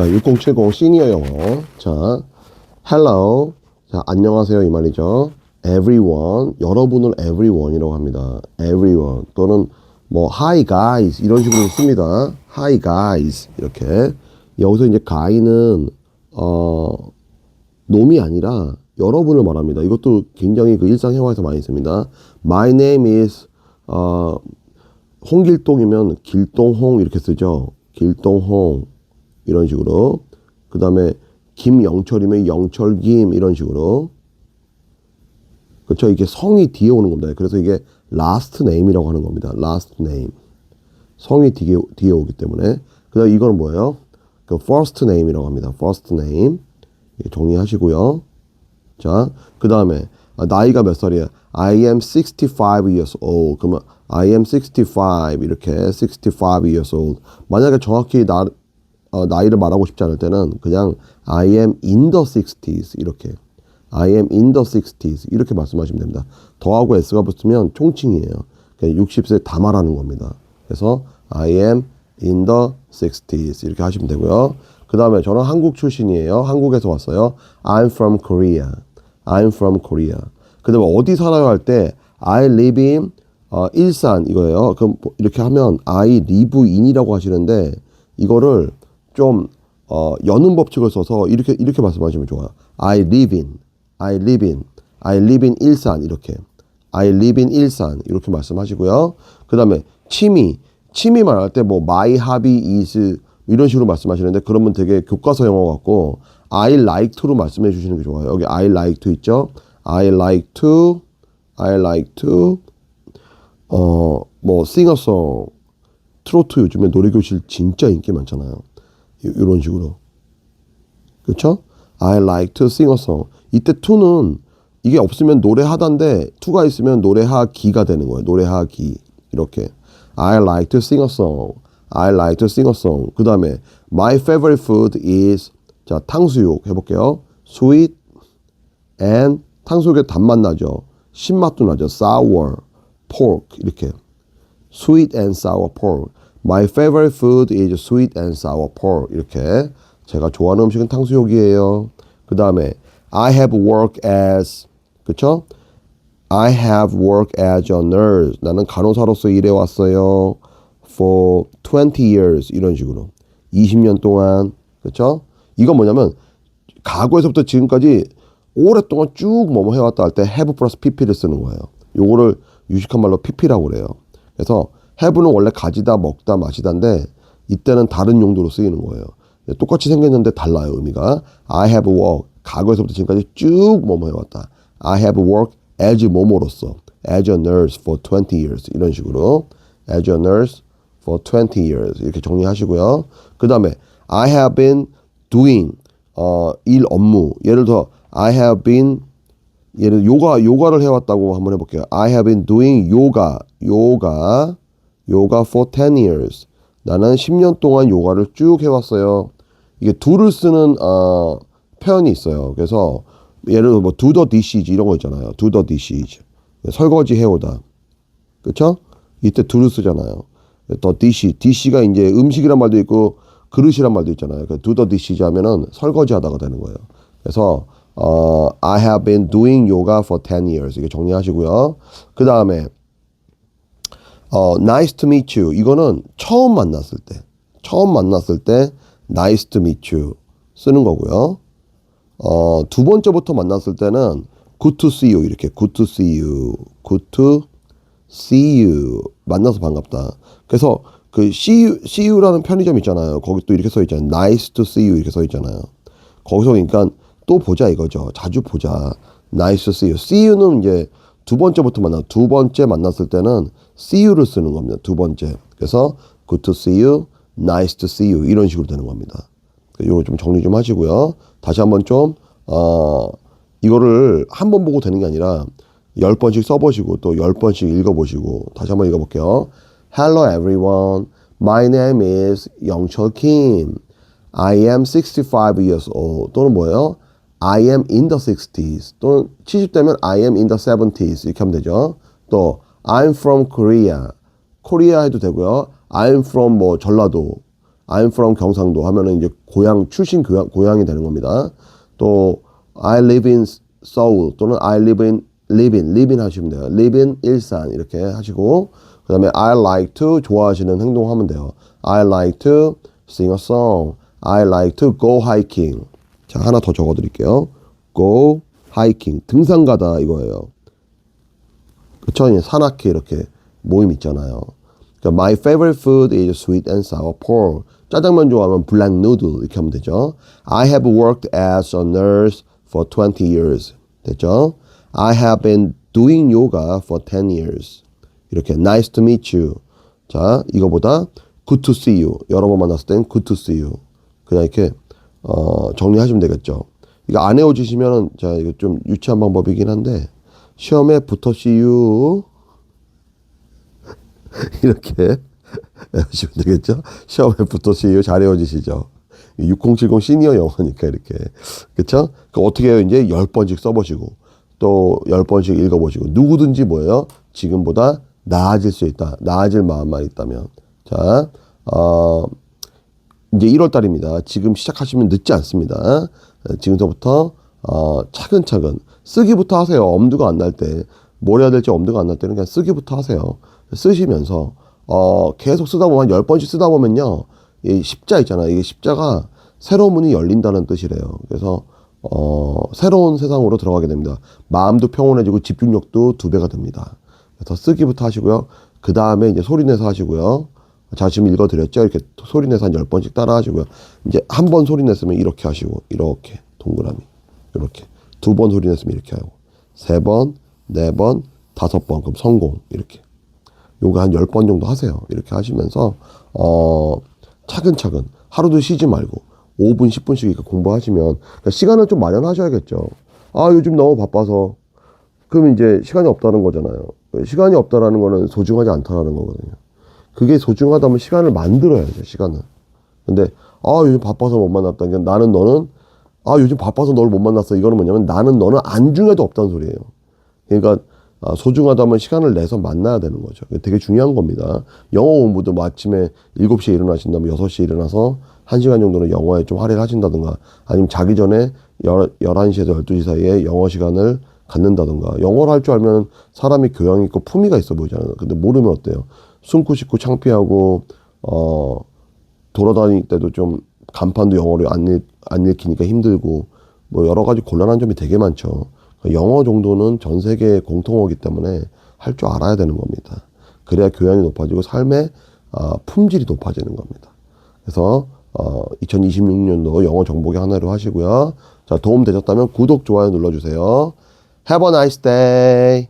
자, 6070 시니어 영어. 자, hello. 자, 안녕하세요. 이 말이죠. everyone. 여러분을 everyone이라고 합니다. everyone. 또는 뭐, hi guys. 이런 식으로 씁니다. hi guys. 이렇게. 여기서 이제 guy는, 어, 놈이 아니라 여러분을 말합니다. 이것도 굉장히 그 일상생활에서 많이 씁니다. My name is, 어, 홍길동이면 길동홍 이렇게 쓰죠. 길동홍 이런 식으로. 그 다음에 김영철이면 영철김 이런 식으로. 그렇죠. 이게 성이 뒤에 오는 겁니다. 그래서 이게 last name이라고 하는 겁니다. last name. 성이 뒤에, 뒤에 오기 때문에. 그 다음에 이거는 뭐예요? 그 first name이라고 합니다. first name. 정리하시고요. 자, 그 다음에 나이가 몇 살이야? I am 65 years old. 그러면 I am 65 이렇게 65 years old. 만약에 정확히 나, 어, 나이를 말하고 싶지 않을 때는 그냥 I am in the 60s 이렇게 I am in the 60s 이렇게 말씀하시면 됩니다. 더하고 s가 붙으면 총칭이에요. 그냥 60세 다 말하는 겁니다. 그래서 I am in the 60s 이렇게 하시면 되고요. 그 다음에 저는 한국 출신이에요. 한국에서 왔어요. I'm from Korea. I'm from Korea. 그 다음에 어디 살아요 할 때 I live in 어, 일산 이거예요. 그럼 뭐 이렇게 하면 I live in이라고 하시는데 이거를 좀 어, 여는 법칙을 써서 이렇게 이렇게 말씀하시면 좋아요. I live in, I live in, I live in 일산 이렇게 I live in 일산 이렇게 말씀하시고요. 그 다음에 취미, 취미 말할 때 뭐 my hobby is 이런 식으로 말씀하시는데 그러면 되게 교과서 영어 같고 I like to로 말씀해 주시는 게 좋아요. 여기 I like to 있죠. I like to, I like to 어, 뭐, 싱어송, 트로트 요즘에 노래교실 진짜 인기 많잖아요. 이런 식으로. 그렇죠? I like to sing a song. 이때 to는 이게 없으면 노래하다인데 to가 있으면 노래하기가 되는 거예요. 노래하기. 이렇게. I like to sing a song. I like to sing a song. 그 다음에 my favorite food is 자 탕수육 해볼게요. sweet and 탕수육에 단맛 나죠. 신맛도 나죠. sour. pork 이렇게 sweet and sour pork. My favorite food is sweet and sour pork 이렇게 제가 좋아하는 음식은 탕수육이에요. 그 다음에 I have worked as 그쵸? I have worked as a nurse. 나는 간호사로서 일해왔어요. For 20 years 이런 식으로 20년 동안 그쵸? 이건 뭐냐면 과거에서부터 지금까지 오랫동안 쭉 뭐뭐 해왔다 할 때 have 플러스 pp를 쓰는 거예요. 요거를 유식한 말로 pp라고 그래요. 그래서 have는 원래 가지다, 먹다, 마시다인데 이때는 다른 용도로 쓰이는 거예요. 똑같이 생겼는데 달라요, 의미가. I have worked. 과거에서부터 지금까지 쭉 뭐뭐 해왔다. I have worked as 뭐뭐로서. as a nurse for 20 years. 이런 식으로. as a nurse for 20 years. 이렇게 정리하시고요. 그 다음에 I have been doing 어, 일 업무. 예를 들어 I have been 예를 요가 요가를 해왔다고 한번 해볼게요. I have been doing yoga, yoga, yoga for 10 years. 나는 10년 동안 요가를 쭉 해왔어요. 이게 do를 쓰는 어, 표현이 있어요. 그래서 예를 들어 뭐 do the dishes 이런 거 있잖아요. do the dishes. 설거지 해오다. 그렇죠? 이때 do를 쓰잖아요. 더 dish, dish가 이제 음식이란 말도 있고 그릇이란 말도 있잖아요. 그 do the dishes 하면은 설거지 하다가 되는 거예요. 그래서 어, I have been doing yoga for 10 years. 이게 정리하시고요. 그 다음에 어, nice to meet you. 이거는 처음 만났을 때, 처음 만났을 때 nice to meet you 쓰는 거고요. 어, 두 번째부터 만났을 때는 good to see you 이렇게 good to see you, good to see you 만나서 반갑다. 그래서 그 see you, see you라는 편의점 있잖아요. 거기 또 이렇게 써 있잖아요. nice to see you 이렇게 써 있잖아요. 거기서 그러니까 또 보자 이거죠. 자주 보자. nice to see you. see you는 이제 두 번째부터 만나. 두 번째 만났을 때는 see you를 쓰는 겁니다. 두 번째. 그래서 good to see you, nice to see you 이런 식으로 되는 겁니다. 이거 좀 정리 좀 하시고요. 다시 한번 좀 어, 이거를 한 번 보고 되는 게 아니라 열 번씩 써보시고 또 열 번씩 읽어보시고 다시 한번 읽어볼게요. Hello everyone. My name is 영철 Kim. I am 65 years old. 또는 뭐예요? I am in the 60s. 또는 70대면 I am in the 70s. 이렇게 하면 되죠. 또 I'm from Korea. 코리아 해도 되고요. I'm from 뭐 전라도. I'm from 경상도 하면은 이제 고향 출신 고향, 고향이 되는 겁니다. 또 I live in Seoul 또는 I live in live in live in 하시면 돼요. live in 일산 이렇게 하시고 그다음에 I like to 좋아하시는 행동하면 돼요. I like to sing a song. I like to go hiking. 자 하나 더 적어 드릴게요. go hiking 등산 가다 이거예요. 그쵸? 산악회 이렇게 모임 있잖아요. 그러니까 my favorite food is sweet and sour pork. 짜장면 좋아하면 black noodle 이렇게 하면 되죠. I have worked as a nurse for 20 years. 됐죠? I have been doing yoga for 10 years. 이렇게 nice to meet you. 자, 이거보다 good to see you. 여러 번 만났을 땐 good to see you. 그냥 이렇게 어, 정리하시면 되겠죠. 이거 안 외워주시면은 자 이거 좀 유치한 방법이긴 한데 시험에 붙어 see you 이렇게 외우시면 되겠죠. 시험에 you 잘 외워지시죠. 6070 시니어 영어니까 이렇게 그쵸? 그 어떻게 해요? 이제 10번씩 써보시고 또 10번씩 읽어보시고 누구든지 뭐예요? 지금보다 나아질 수 있다. 나아질 마음만 있다면 자 어, 이제 1월 달입니다. 지금 시작하시면 늦지 않습니다. 지금서부터 어, 차근차근 쓰기부터 하세요. 엄두가 안 날 때, 뭘 해야 될지 엄두가 안 날 때는 그냥 쓰기부터 하세요. 쓰시면서 어, 계속 쓰다 보면 한 10번씩 쓰다 보면요. 이 십자 있잖아요. 이게 십자가 새로운 문이 열린다는 뜻이래요. 그래서 어, 새로운 세상으로 들어가게 됩니다. 마음도 평온해지고 집중력도 두 배가 됩니다. 그래서 쓰기부터 하시고요. 그 다음에 이제 소리내서 하시고요. 자, 지금 읽어드렸죠? 이렇게 소리내서 한 10번씩 따라 하시고요. 이제 한 번 소리냈으면 이렇게 하시고, 이렇게, 동그라미. 이렇게. 두 번 소리냈으면 이렇게 하고. 세 번, 네 번, 다섯 번. 그럼 성공. 이렇게. 요거 한 10번 정도 하세요. 이렇게 하시면서, 어, 차근차근. 하루도 쉬지 말고. 5분, 10분씩 이렇게 공부하시면, 그러니까 시간을 좀 마련하셔야겠죠. 아, 요즘 너무 바빠서. 그럼 이제 시간이 없다는 거잖아요. 시간이 없다라는 거는 소중하지 않다라는 거거든요. 그게 소중하다면 시간을 만들어야죠, 시간을. 근데, 아, 요즘 바빠서 못 만났다. 그러니까 나는 너는, 아, 요즘 바빠서 너를 못 만났어. 이거는 뭐냐면 나는 너는 안중에도 없다는 소리예요. 그러니까, 아, 소중하다면 시간을 내서 만나야 되는 거죠. 되게 중요한 겁니다. 영어 공부도 뭐 아침에 7시에 일어나신다면 6시에 일어나서 1시간 정도는 영어에 좀 할애를 하신다든가 아니면 자기 전에 11시에서 12시 사이에 영어 시간을 갖는다든가 영어를 할 줄 알면 사람이 교양 있고 품위가 있어 보이잖아요. 근데 모르면 어때요? 숨고 쉬고 창피하고 어 돌아다닐 때도 좀 간판도 영어를 안, 읽, 안 읽히니까 힘들고 뭐 여러 가지 곤란한 점이 되게 많죠. 영어 정도는 전 세계 공통어기 때문에 할 줄 알아야 되는 겁니다. 그래야 교양이 높아지고 삶의 어, 품질이 높아지는 겁니다. 그래서 어, 2026년도 영어 정복의 하나로 하시고요. 자 도움 되셨다면 구독 좋아요 눌러주세요. Have a nice day.